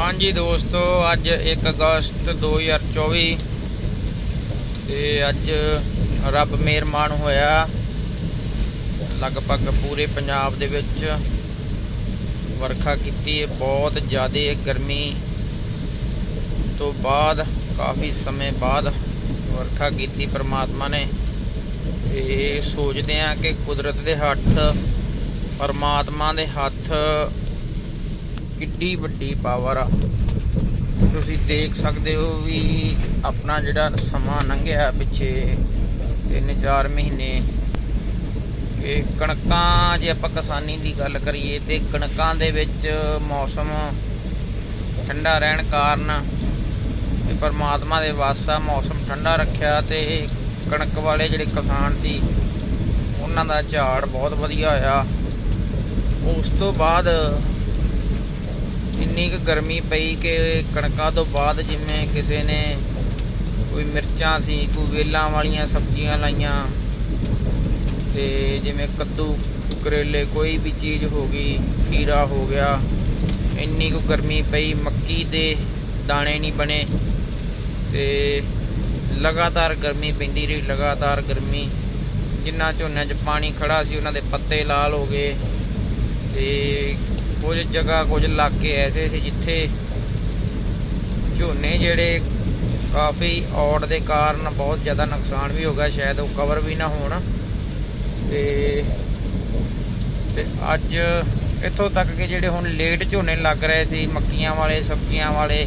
ਹਾਂਜੀ ਦੋਸਤੋ, ਅੱਜ 1 ਅਗਸਤ 2024 ਤੇ ਅੱਜ ਰੱਬ ਮਿਹਰਮਾਨ ਹੋਇਆ। ਲਗਭਗ ਪੂਰੇ ਪੰਜਾਬ ਦੇ ਵਿੱਚ ਵਰਖਾ ਕੀਤੀ ਹੈ, ਬਹੁਤ ਜ਼ਿਆਦਾ ਗਰਮੀ ਤੋਂ ਬਾਅਦ, ਕਾਫੀ ਸਮੇਂ ਬਾਅਦ ਵਰਖਾ ਕੀਤੀ ਪ੍ਰਮਾਤਮਾ ਨੇ। ਇਹ ਸੋਚਦੇ ਆ ਕਿ ਕੁਦਰਤ ਦੇ ਹੱਥ, ਪਰਮਾਤਮਾ ਦੇ ਹੱਥ ਕਿੱਡੀ ਵੱਡੀ ਪਾਵਰ ਆ। ਤੁਸੀਂ ਦੇਖ ਸਕਦੇ ਹੋ ਵੀ ਆਪਣਾ ਜਿਹੜਾ ਸਮਾਂ ਲੰਘਿਆ ਪਿੱਛੇ 3-4 ਮਹੀਨੇ। ਕਿ ਕਣਕਾਂ, ਜੇ ਆਪਾਂ ਕਿਸਾਨੀ ਦੀ ਗੱਲ ਕਰੀਏ ਤੇ ਕਣਕਾਂ ਦੇ ਵਿੱਚ ਮੌਸਮ ਠੰਡਾ ਰਹਿਣ ਕਾਰਨ ਤੇ ਪਰਮਾਤਮਾ ਦੇ ਵਾਸਤਾ ਮੌਸਮ ਠੰਡਾ ਰੱਖਿਆ ਤੇ ਕਣਕ ਵਾਲੇ ਜਿਹੜੇ ਕਿਸਾਨ ਸੀ, ਉਹਨਾਂ ਦਾ ਝਾੜ ਬਹੁਤ ਵਧੀਆ ਹੋਇਆ। ਉਸ ਤੋਂ ਬਾਅਦ ਇੰਨੀ ਕੁ ਗਰਮੀ ਪਈ ਕਿ ਕਣਕਾਂ ਤੋਂ ਬਾਅਦ ਜਿਵੇਂ ਕਿਸੇ ਨੇ ਕੋਈ ਮਿਰਚਾਂ ਸੀ, ਕੋਈ ਵੇਲਾਂ ਵਾਲੀਆਂ ਸਬਜ਼ੀਆਂ ਲਾਈਆਂ, ਤੇ ਜਿਵੇਂ ਕੱਦੂ, ਕਰੇਲੇ, ਕੋਈ ਵੀ ਚੀਜ਼ ਹੋ ਗਈ, ਖੀਰਾ ਹੋ ਗਿਆ, ਇੰਨੀ ਕੁ ਗਰਮੀ ਪਈ, ਮੱਕੀ ਦੇ ਦਾਣੇ ਨਹੀਂ ਬਣੇ, ਤੇ ਲਗਾਤਾਰ ਗਰਮੀ ਪੈਂਦੀ ਰਹੀ, ਲਗਾਤਾਰ ਗਰਮੀ, ਜਿੰਨਾ ਝੋਨਿਆਂ 'ਚ ਪਾਣੀ ਖੜਾ ਸੀ, ਉਹਨਾਂ ਦੇ ਪੱਤੇ ਲਾਲ ਹੋ ਗਏ, ਤੇ ਕੁਝ ਜਗ੍ਹਾ, ਕੁਝ ਇਲਾਕੇ ਐਸੇ ਸੀ ਜਿੱਥੇ ਝੋਨੇ ਜਿਹੜੇ ਕਾਫੀ ਔੜ ਦੇ ਕਾਰਨ ਬਹੁਤ ਜ਼ਿਆਦਾ ਨੁਕਸਾਨ ਵੀ ਹੋ ਗਿਆ, ਸ਼ਾਇਦ ਉਹ ਕਵਰ ਵੀ ਨਾ ਹੋਣ। ਤੇ ਤੇ ਅੱਜ ਇੱਥੋਂ ਤੱਕ ਕਿ ਜਿਹੜੇ ਹੁਣ ਲੇਟ ਝੋਨੇ ਲੱਗ ਰਹੇ ਸੀ, ਮੱਕੀਆਂ ਵਾਲੇ, ਸਬਜ਼ੀਆਂ ਵਾਲੇ,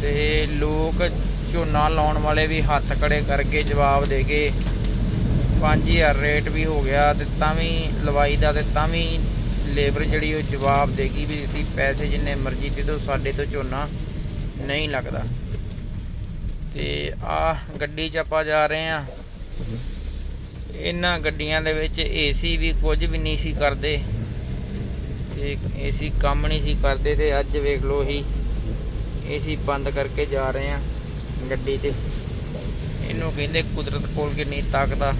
ਤੇ ਲੋਕ ਝੋਨਾ ਲਾਉਣ ਵਾਲੇ ਵੀ ਹੱਥ ਖੜੇ ਕਰਕੇ ਜਵਾਬ ਦੇ ਗਏ 5000 ਰੇਟ ਵੀ ਹੋ ਗਿਆ ਤੇ ਤਾਂ ਵੀ ਲਵਾਈ ਦਾ ਤੇ ਤਾਂ ਵੀ ਲੇਬਰ ਜਿਹੜੀ ਉਹ ਜਵਾਬ ਦੇਗੀ ਵੀ ਅਸੀਂ ਪੈਸੇ ਜਿੰਨੇ ਮਰਜ਼ੀ ਦੇ ਦਿਓ, ਸਾਡੇ ਤੋਂ ਝੋਨਾ ਨਹੀਂ ਲੱਗਦਾ। ਤੇ ਆ ਗੱਡੀ 'ਚ ਆਪਾਂ ਜਾ ਰਹੇ ਆ ਇਹਨਾਂ ਗੱਡੀਆਂ ਦੇ ਵਿੱਚ ਏਸੀ ਵੀ ਕੁਝ ਵੀ ਨਹੀਂ ਸੀ ਕਰਦੇ। ਤੇ ਏਸੀ ਕੰਮ ਨਹੀਂ ਸੀ ਕਰਦੇ ਤੇ ਅੱਜ ਵੇਖ ਲਓ ਹੀ ਏਸੀ ਬੰਦ ਕਰਕੇ ਜਾ ਰਹੇ ਆ ਗੱਡੀ ਤੇ। ਇਹਨੂੰ ਕਹਿੰਦੇ ਕੁਦਰਤ ਕੋਲ ਕਿੰਨੀ ਤਾਕਤ ਆ।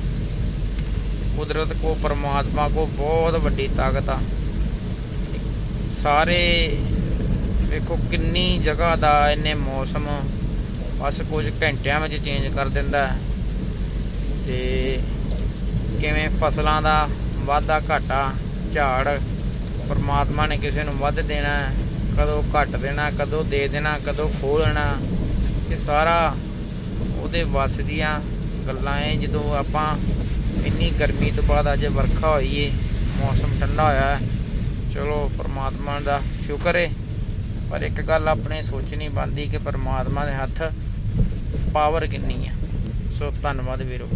ਕੁਦਰਤ ਕੋ ਪਰਮਾਤਮਾ ਕੋ ਬਹੁਤ ਵੱਡੀ ਤਾਕਤ ਆ। ਸਾਰੇ ਵੇਖੋ ਕਿੰਨੀ ਜਗ੍ਹਾ ਦਾ ਇਹਨੇ ਮੌਸਮ, ਬਸ ਕੁਝ ਘੰਟਿਆਂ ਵਿੱਚ ਚੇਂਜ ਕਰ ਦਿੰਦਾ ਹੈ। ਤੇ ਕਿਵੇਂ ਫਸਲਾਂ ਦਾ ਵਾਧਾ ਘਾਟਾ, ਝਾੜ ਪਰਮਾਤਮਾ ਨੇ ਕਿਸੇ ਨੂੰ ਵੱਧ ਦੇਣਾ ਕਦੋਂ ਘੱਟ ਦੇਣਾ, ਕਦੋਂ ਦੇ ਦੇਣਾ, ਕਦੋਂ ਖੋਹ ਲੈਣਾ, ਇਹ ਸਾਰਾ ਉਹਦੇ ਵੱਸ ਦੀਆਂ ਗੱਲਾਂ ਐ ਜਦੋਂ ਆਪਾਂ ਇੰਨੀ ਗਰਮੀ ਤੋਂ ਬਾਅਦ ਅੱਜ ਵਰਖਾ ਹੋਈ ਏ, ਮੌਸਮ ਠੰਡਾ ਹੋਇਆ ਚਲੋ ਪਰਮਾਤਮਾ ਦਾ ਸ਼ੁਕਰ ਹੈ ਪਰ ਇੱਕ ਗੱਲ ਆਪਣੇ ਸੋਚਣੀ ਬਣਦੀ ਕਿ ਪਰਮਾਤਮਾ ਦੇ ਹੱਥ ਪਾਵਰ ਕਿੰਨੀ ਆ। ਸੋ ਧੰਨਵਾਦ ਵੀਰੋ।